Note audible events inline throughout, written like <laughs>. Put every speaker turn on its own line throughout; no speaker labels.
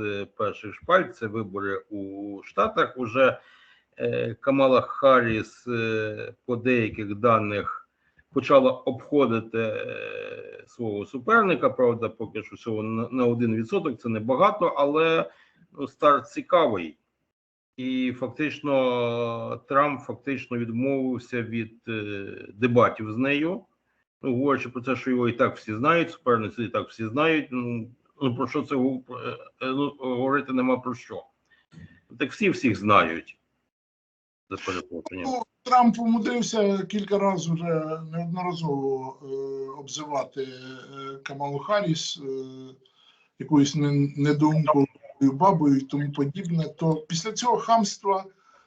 з перших шпальт. Це вибори у Штатах. Уже е, Камала Харріс е, по деяких даних почала обходити свого суперника. Правда, поки що всього на на 1% це небагато, але ну, старт цікавий. І фактично Трамп фактично відмовився від е, дебатів з нею. Ну, говорячи про те, що його і так всі знають, суперниці і так всі знають. Ну, ну про що це е, е, ну, говорити нема про що. Так всі всіх знають.
Ну, Трамп умудрився кілька разів вже неодноразово е, обзивати е, Камалу Харріс е, якоюсь не- недоумкою бабою і тому подібне. То після цього хамства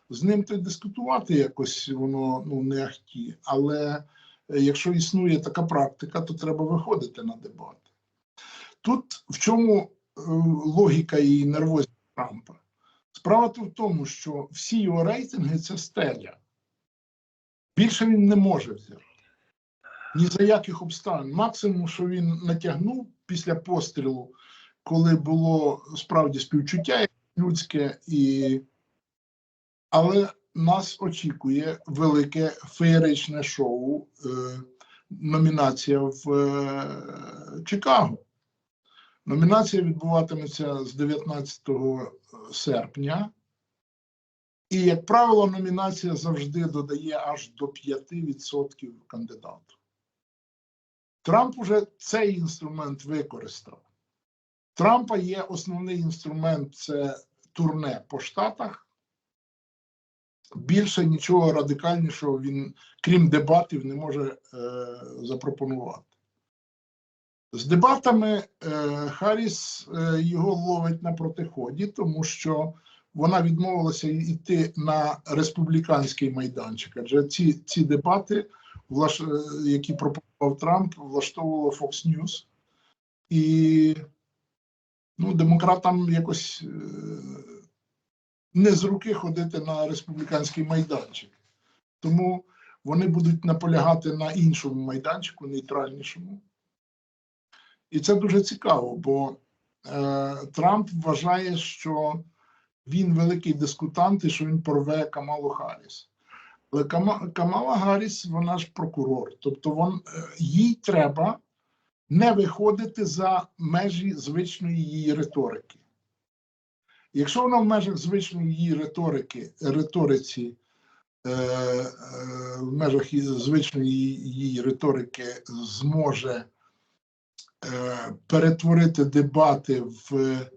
з ним то й дискутувати якось воно ну не ахті. Але якщо існує така практика, то треба виходити на дебати. Тут в чому е, логіка і нервозність Трампа? Справа в тому, що всі його рейтинги це стеля. Більше він не може взяти. Ні за яких обставин. Максимум, що він натягнув після пострілу, коли було справді співчуття людське, і... але нас очікує велике феєричне шоу, е, номінація в е, Чикаго. Номінація відбуватиметься з 19 серпня. І, як правило, номінація завжди додає аж до 5% кандидату. Трамп уже цей інструмент використав. Трампа є основний інструмент це турне по штатах. Більше нічого радикальнішого він, крім дебатів, не може е, запропонувати. З дебатами е, Харріс е, його ловить на протиході, тому що вона відмовилася йти на республіканський майданчик. Адже ці, ці дебати, е, які пропонував Трамп, влаштовувало Fox News. І ну, демократам якось не з руки ходити на республіканський майданчик. Тому вони будуть наполягати на іншому майданчику, нейтральнішому. І це дуже цікаво, бо е, Трамп вважає, що він великий дискутант і що він порве Камалу Харріс. Але Кама, Камала Гарріс, вона ж прокурор. Тобто вон, е, їй треба не виходити за межі звичної її риторики. Якщо вона в межах звичної її риторики, риториці, е, е, в межах звичної її риторики зможе перетворити дебати в е,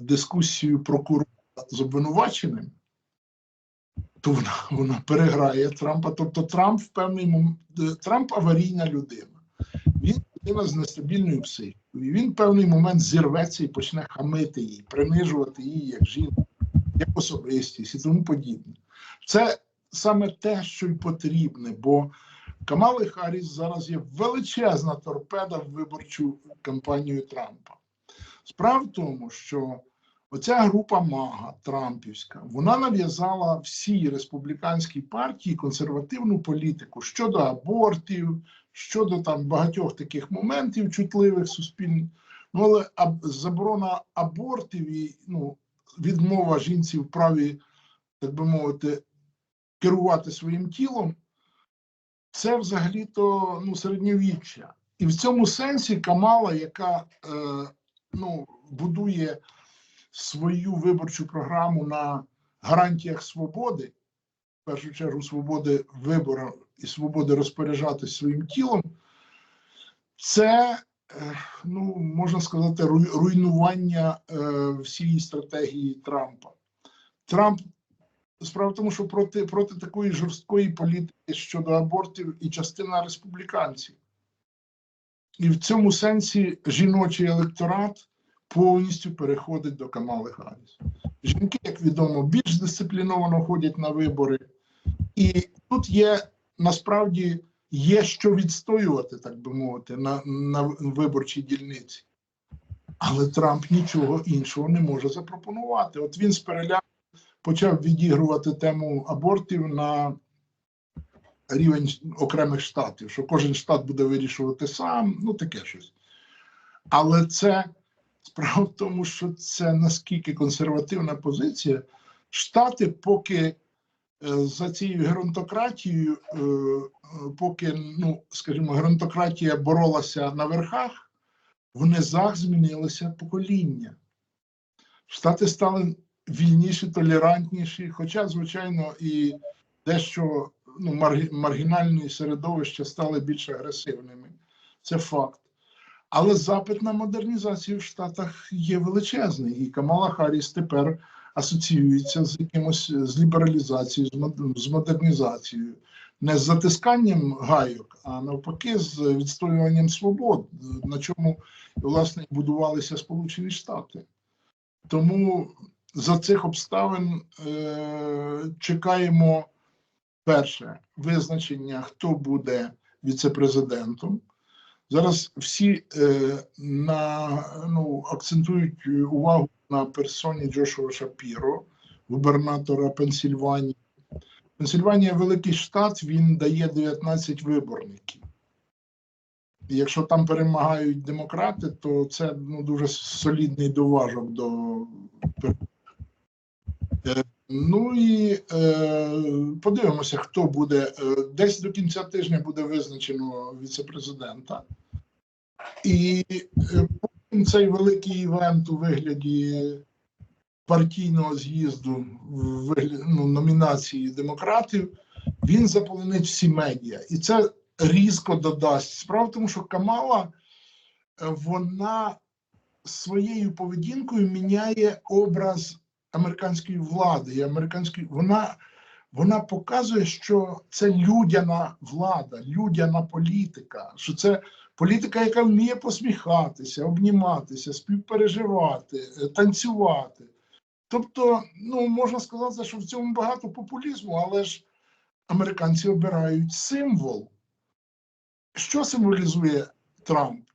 дискусію прокурора з обвинуваченим, то вона, вона переграє Трампа. Тобто Трамп в певний момент Трамп аварійна людина. Він людина з нестабільною психікою. Він в певний момент зірветься і почне хамити її, принижувати її як жінку, як особистість і тому подібне. Це саме те, що й потрібне, бо Камали Харріс зараз є величезна торпеда в виборчу кампанію Трампа. Справа в тому, що оця група Мага Трампівська, вона нав'язала всій республіканській партії консервативну політику щодо абортів, щодо там багатьох таких моментів чутливих суспільних. Ну, але аб- заборона абортів і ну, відмова жінці в праві, так би мовити, керувати своїм тілом, це взагалі-то ну, середньовіччя. І в цьому сенсі Камала, яка е, ну, будує свою виборчу програму на гарантіях свободи, в першу чергу свободи вибору і свободи розпоряджатися своїм тілом, це, е, ну, можна сказати, руйнування е, всієї стратегії Трампа. Трамп Справа в тому, що проти, проти такої жорсткої політики щодо абортів і частина республіканців. І в цьому сенсі жіночий електорат повністю переходить до Камали Харріс. Жінки, як відомо, більш дисципліновано ходять на вибори, і тут є насправді є що відстоювати, так би мовити, на, на виборчій дільниці. Але Трамп нічого іншого не може запропонувати. От він з переляку почав відігрувати тему абортів на рівень окремих штатів, що кожен штат буде вирішувати сам, ну таке щось. Але це Справа в тому, що це наскільки консервативна позиція. Штати, поки е, за цією геронтократією, е, поки, ну, скажімо, геронтократія боролася на верхах, в низах змінилося покоління. Штати стали вільніші, толерантніші, хоча, звичайно, і дещо ну, маргі- маргінальні середовища стали більш агресивними. Це факт. Але запит на модернізацію в Штатах є величезний, і Камала Харріс тепер асоціюється з якимось з лібералізацією, з модернізацією, не з затисканням гайок, а навпаки, з відстоюванням свобод, на чому власне будувалися Сполучені Штати. Тому за цих обставин е, чекаємо перше визначення, хто буде віцепрезидентом. Зараз всі е, на, ну, акцентують увагу на персоні Джошуа Шапіро, губернатора Пенсільванії. Пенсільванія великий штат, він дає 19 виборників. Якщо там перемагають демократи, то це ну, дуже солідний доважок до Ну і е, подивимося, хто буде. Е, Десь до кінця тижня буде визначено віцепрезидента. І е, потім цей великий івент у вигляді партійного з'їзду, в ну, номінації демократів, він заполонить всі медіа. І це різко додасть. Справа в тому, що Камала е, вона своєю поведінкою міняє образ американської влади і американської вона, вона показує, що це людяна влада, людяна політика, що це політика, яка вміє посміхатися, обніматися, співпереживати, е, танцювати. Тобто, ну можна сказати, що в цьому багато популізму, але ж американці обирають символ. Що символізує Трамп?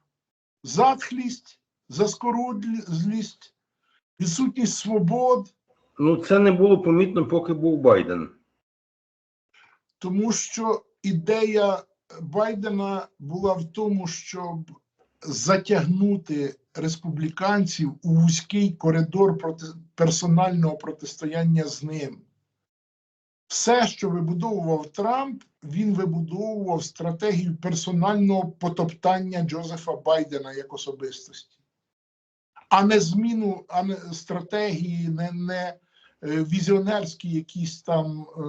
Затхлість, заскорузлість, відсутність свобод,
Ну, це не було помітно, поки був Байден.
тому що ідея Байдена була в тому, щоб затягнути республіканців у вузький коридор проти персонального протистояння з ним. Все, що вибудовував Трамп, він вибудовував стратегію персонального потоптання Джозефа Байдена як особистості, а не зміну, а не стратегії, не, не е, візіонерські якісь там е, е,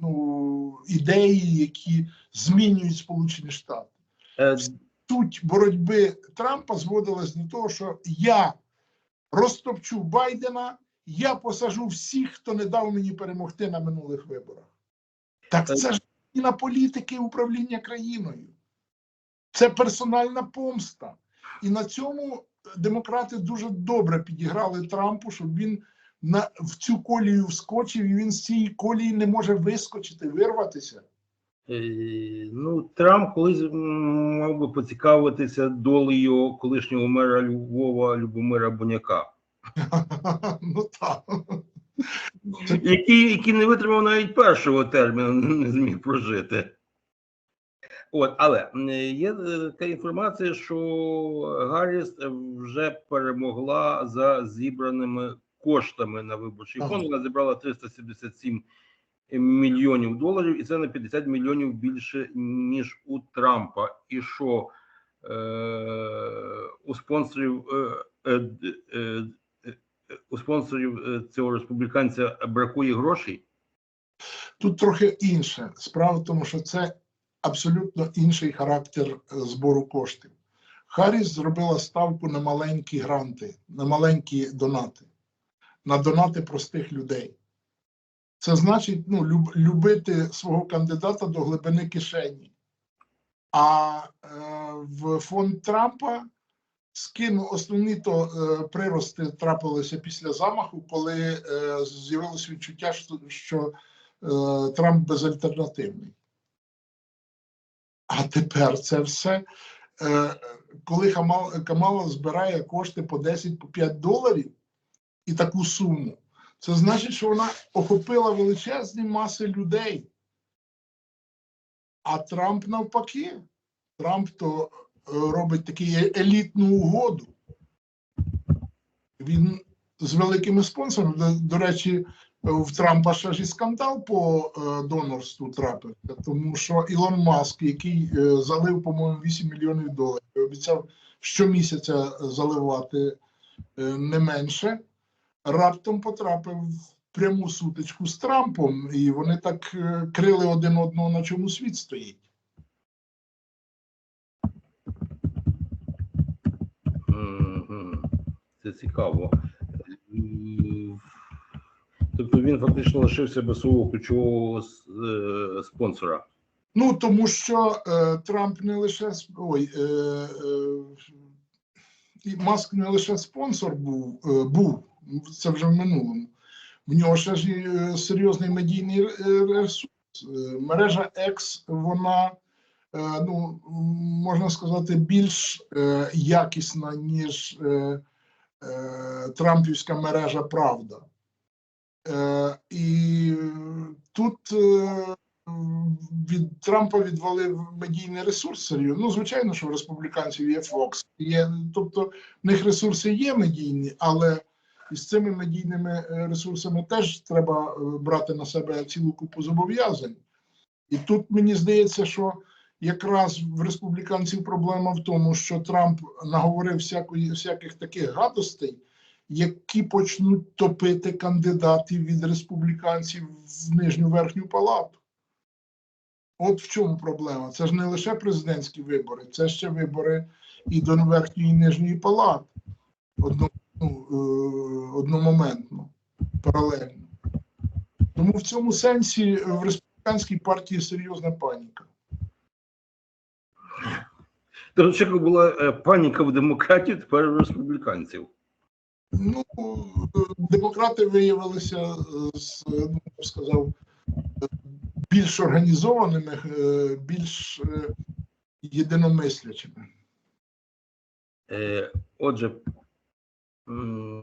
ну, ідеї, які змінюють Сполучені Штати.
Е,
Суть боротьби Трампа зводилась до того, що я розтопчу Байдена, я посажу всіх, хто не дав мені перемогти на минулих виборах. Так це ж і на політики управління країною. Це персональна помста. І на цьому демократи дуже добре підіграли Трампу, щоб він на, в цю колію вскочив, і він з цієї колії не може вискочити, вирватися.
Е, Ну, Трамп колись мав би поцікавитися долею колишнього мера Львова Любомира Боняка, <laughs>
ну так.
який, який не витримав навіть першого терміну, не зміг прожити. От, але є е, така інформація, що Гарріс вже перемогла за зібраними коштами на виборчий фонд. Вона зібрала 377 мільйонів доларів, і це на 50 мільйонів більше ніж у Трампа. І що е, у спонсорів е, е, е, е, у спонсорів е, цього республіканця бракує грошей.
Тут трохи інше. Справа в тому, що це абсолютно інший характер збору коштів. Харріс зробила ставку на маленькі гранти, на маленькі донати, на донати простих людей. Це значить ну, люб- любити свого кандидата до глибини кишені. А е, в фонд Трампа скину основні то е, прирости трапилися після замаху, коли е, з'явилось відчуття, що, що е, Трамп безальтернативний. А тепер це все. Е, коли Камала збирає кошти по 10 по 5 доларів і таку суму, це значить, що вона охопила величезні маси людей. А Трамп навпаки. Трамп то е, робить таку елітну угоду. Він з великими спонсорами. До, до речі, в Трампа ще ж і скандал по е, донорству трапився, тому що Ілон Маск, який е, залив, по-моєму, 8 мільйонів доларів, обіцяв щомісяця заливати е, не менше, раптом потрапив в пряму сутичку з Трампом, і вони так крили один одного, на чому світ стоїть.
Це цікаво. Тобто він фактично лишився без свого ключового е, спонсора.
Ну тому що е, Трамп не лише ой, е, е, і Маск не лише спонсор був, е, був це вже в минулому. В нього ще ж е, серйозний медійний е, ресурс. Мережа X, вона, е, ну, можна сказати, більш е, якісна, ніж е, е, Трампівська мережа Правда. Е, і тут е, від Трампа відвалив медійний ресурс серйозно. Ну, звичайно, що в республіканців є Fox, є, тобто в них ресурси є медійні, але із цими медійними е, ресурсами теж треба брати на себе цілу купу зобов'язань. І тут мені здається, що якраз в республіканців проблема в тому, що Трамп наговорив всякої, всяких таких гадостей, які почнуть топити кандидатів від республіканців в нижню верхню палату. От в чому проблема. Це ж не лише президентські вибори, це ще вибори і до верхньої і нижньої палати. Одно, ну, е, одномоментно, паралельно. Тому в цьому сенсі в республіканській партії серйозна паніка.
Тобто спочатку була е, паніка в демократів, тепер у республіканців.
Ну, демократи виявилися, е, е, ну, сказав, більш організованими, е, більш єдиномислячими.
Отже,